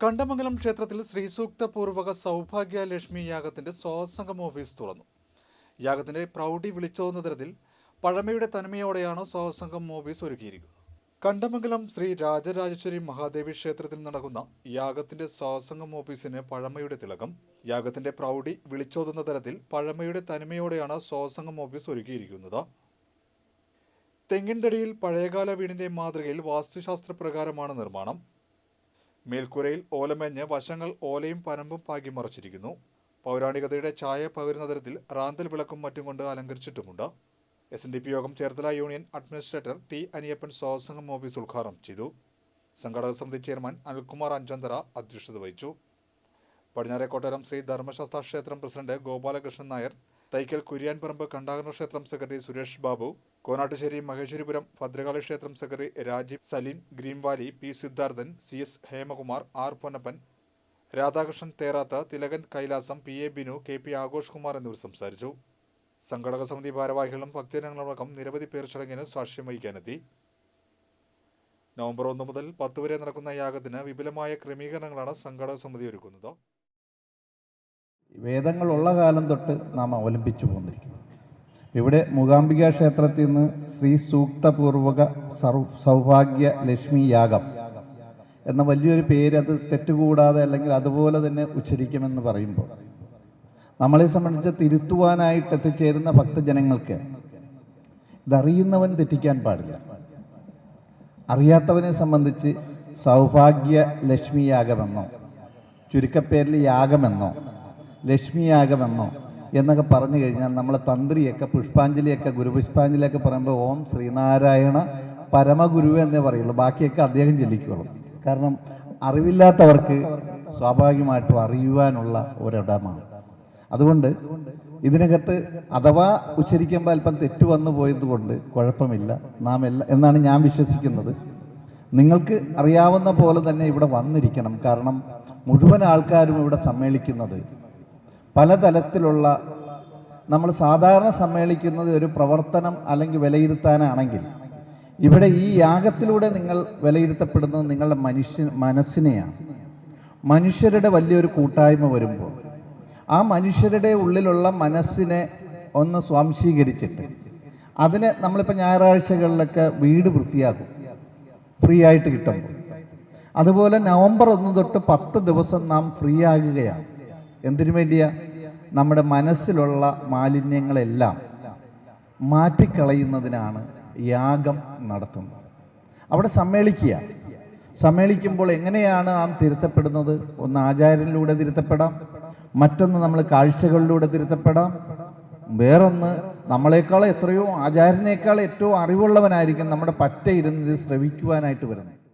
കണ്ടമംഗലം ക്ഷേത്രത്തിൽ ശ്രീസൂക്തപൂർവക സൗഭാഗ്യ ലക്ഷ്മി യാഗത്തിന്റെ സ്വാസംഗം ഓഫീസ് തുറന്നു. യാഗത്തിന്റെ പ്രൗഢി വിളിച്ചോന്ന തരത്തിൽ പഴമയുടെ തനിമയോടെയാണ് സ്വാസംഗം ഓഫീസ് ഒരുക്കിയിരിക്കുന്നത്. കണ്ടമംഗലം ശ്രീ രാജരാജേശ്വരി മഹാദേവി ക്ഷേത്രത്തിൽ നടക്കുന്ന യാഗത്തിന്റെ സ്വാസംഗം ഓഫീസിന് പഴമയുടെ തിലകം യാഗത്തിന്റെ പ്രൗഢി വിളിച്ചോതുന്ന തരത്തിൽ പഴമയുടെ തനിമയോടെയാണ് സ്വാസംഗം ഓഫീസ് ഒരുക്കിയിരിക്കുന്നത്. തെങ്ങിൻതടിയിൽ പഴയകാല വീടിന്റെ മാതൃകയിൽ വാസ്തുശാസ്ത്രപ്രകാരമാണ് നിർമ്മാണം. മേൽക്കൂരയിൽ ഓലമേഞ്ഞ് വശങ്ങൾ ഓലയും പനമ്പും പാകി മറച്ചിരിക്കുന്നു. പൗരാണികതയുടെ ഛായ പകരുന്ന തരത്തിൽ റാന്തൽ വിളക്കും മറ്റും കൊണ്ട് അലങ്കരിച്ചിട്ടുമുണ്ട്. എസ് എൻ ഡി പി യോഗം Cherthala union administrator T Aniyappan സ്വാസംഗം office ഉദ്ഘാടനം ചെയ്തു. സംഘാടക സമിതി ചെയർമാൻ അനിൽകുമാർ അഞ്ചന്തറ അധ്യക്ഷത വഹിച്ചു. പടിഞ്ഞാറെ കൊട്ടാരം ശ്രീ ധർമ്മശാസ്ത്ര ക്ഷേത്രം പ്രസിഡന്റ് ഗോപാലകൃഷ്ണൻ നായർ തൈക്കൽ കുര്യാൻപറമ്പ് കണ്ടാകരണ ക്ഷേത്രം സെക്രട്ടറി സുരേഷ് ബാബു കോനാട്ടുശ്ശേരി മഹേശ്വരിപുരം ഭദ്രകാളി ക്ഷേത്രം secretary Rajeev Saleem Green Valley P Sidharthan C S Hemakumar R Ponnappan Radhakrishnan Therath Thilakan Kailasam P A Binu K P Aghosh Kumar എന്നിവർ സംസാരിച്ചു. സംഘടക സമിതി ഭാരവാഹികളും ഭക്തജനങ്ങളടക്കം നിരവധി പേർ ചടങ്ങിന് സാക്ഷ്യം വഹിക്കാനെത്തി. നവംബർ ഒന്ന് മുതൽ പത്ത് വരെ നടക്കുന്ന യാഗത്തിന് വിപുലമായ ക്രമീകരണങ്ങളാണ് സംഘടക സമിതി ഒരുക്കുന്നത്. വേദങ്ങളുള്ള കാലം തൊട്ട് നാം അവലംബിച്ചു പോന്നിരിക്കുന്നു. ഇവിടെ മൂകാംബിക ക്ഷേത്രത്തിൽ നിന്ന് ശ്രീ സൂക്തപൂർവക സൗഭാഗ്യ ലക്ഷ്മി യാഗം എന്ന വലിയൊരു പേര് അത് തെറ്റുകൂടാതെ അല്ലെങ്കിൽ അതുപോലെ തന്നെ ഉച്ചരിക്കുമെന്ന് പറയുമ്പോൾ നമ്മളെ സംബന്ധിച്ച് തിരുത്തുവാനായിട്ട് എത്തിച്ചേരുന്ന ഭക്തജനങ്ങൾക്ക് ഇതറിയുന്നവൻ തെറ്റിക്കാൻ പാടില്ല. അറിയാത്തവനെ സംബന്ധിച്ച് സൗഭാഗ്യ ലക്ഷ്മി യാഗമെന്നോ ചുരുക്കപ്പേരിൽ യാഗമെന്നോ ലക്ഷ്മി യാഗമെന്നോ എന്നൊക്കെ പറഞ്ഞു കഴിഞ്ഞാൽ നമ്മളെ തന്ത്രിയൊക്കെ പുഷ്പാഞ്ജലിയൊക്കെ ഗുരുപുഷ്പാഞ്ജലിയൊക്കെ പറയുമ്പോൾ ഓം ശ്രീനാരായണ പരമഗുരു എന്നേ പറയുള്ളൂ. ബാക്കിയൊക്കെ അദ്ദേഹം ചൊല്ലിക്കോളും. കാരണം അറിവില്ലാത്തവർക്ക് സ്വാഭാവികമായിട്ടും അറിയുവാനുള്ള ഒരിടമാണ്. അതുകൊണ്ട് ഇതിനകത്ത് അഥവാ ഉച്ചരിക്കുമ്പോൾ അല്പം തെറ്റ് വന്നു പോയതുകൊണ്ട് കുഴപ്പമില്ല. നാം എല്ലാ എന്നാണ് ഞാൻ വിശ്വസിക്കുന്നത്. നിങ്ങൾക്ക് അറിയാവുന്ന പോലെ തന്നെ ഇവിടെ വന്നിരിക്കണം. കാരണം മുഴുവൻ ആൾക്കാരും ഇവിടെ സമ്മേളിക്കുന്നത് പലതരത്തിലുള്ള നമ്മൾ സാധാരണ സമ്മേളിക്കുന്നത് ഒരു പ്രവർത്തനം അല്ലെങ്കിൽ വിലയിരുത്താനാണെങ്കിൽ ഇവിടെ ഈ യാഗത്തിലൂടെ നിങ്ങൾ വിലയിരുത്തപ്പെടുന്നത് നിങ്ങളുടെ മനുഷ്യ മനസ്സിനെയാണ്. മനുഷ്യരുടെ വലിയൊരു കൂട്ടായ്മ വരുമ്പോൾ ആ മനുഷ്യരുടെ ഉള്ളിലുള്ള മനസ്സിനെ ഒന്ന് സ്വാംശീകരിച്ചിട്ട് അതിന് നമ്മളിപ്പോൾ ഞായറാഴ്ചകളിലൊക്കെ വീട് വൃത്തിയാക്കും. ഫ്രീ ആയിട്ട് കിട്ടും അതുപോലെ നവംബർ ഒന്ന് തൊട്ട് പത്ത് ദിവസം നാം ഫ്രീ ആകുകയാണ്. എന്തിനു വേണ്ടിയാ? നമ്മുടെ മനസ്സിലുള്ള മാലിന്യങ്ങളെല്ലാം മാറ്റിക്കളയുന്നതിനാണ് യാഗം നടത്തുന്നത്. അവിടെ സമ്മേളിക്കുക. സമ്മേളിക്കുമ്പോൾ എങ്ങനെയാണ് നാം തിരുത്തപ്പെടുന്നത്? ഒന്ന് ആചാര്യനിലൂടെ തിരുത്തപ്പെടാം. മറ്റൊന്ന് നമ്മൾ കാഴ്ചകളിലൂടെ തിരുത്തപ്പെടാം. വേറൊന്ന് നമ്മളെക്കാൾ എത്രയോ ആചാര്യനേക്കാൾ ഏറ്റവും അറിവുള്ളവനായിരിക്കും നമ്മുടെ പറ്റ ഇരുന്ന് ഇത് ശ്രവിക്കുവാനായിട്ട് വരുന്നത്.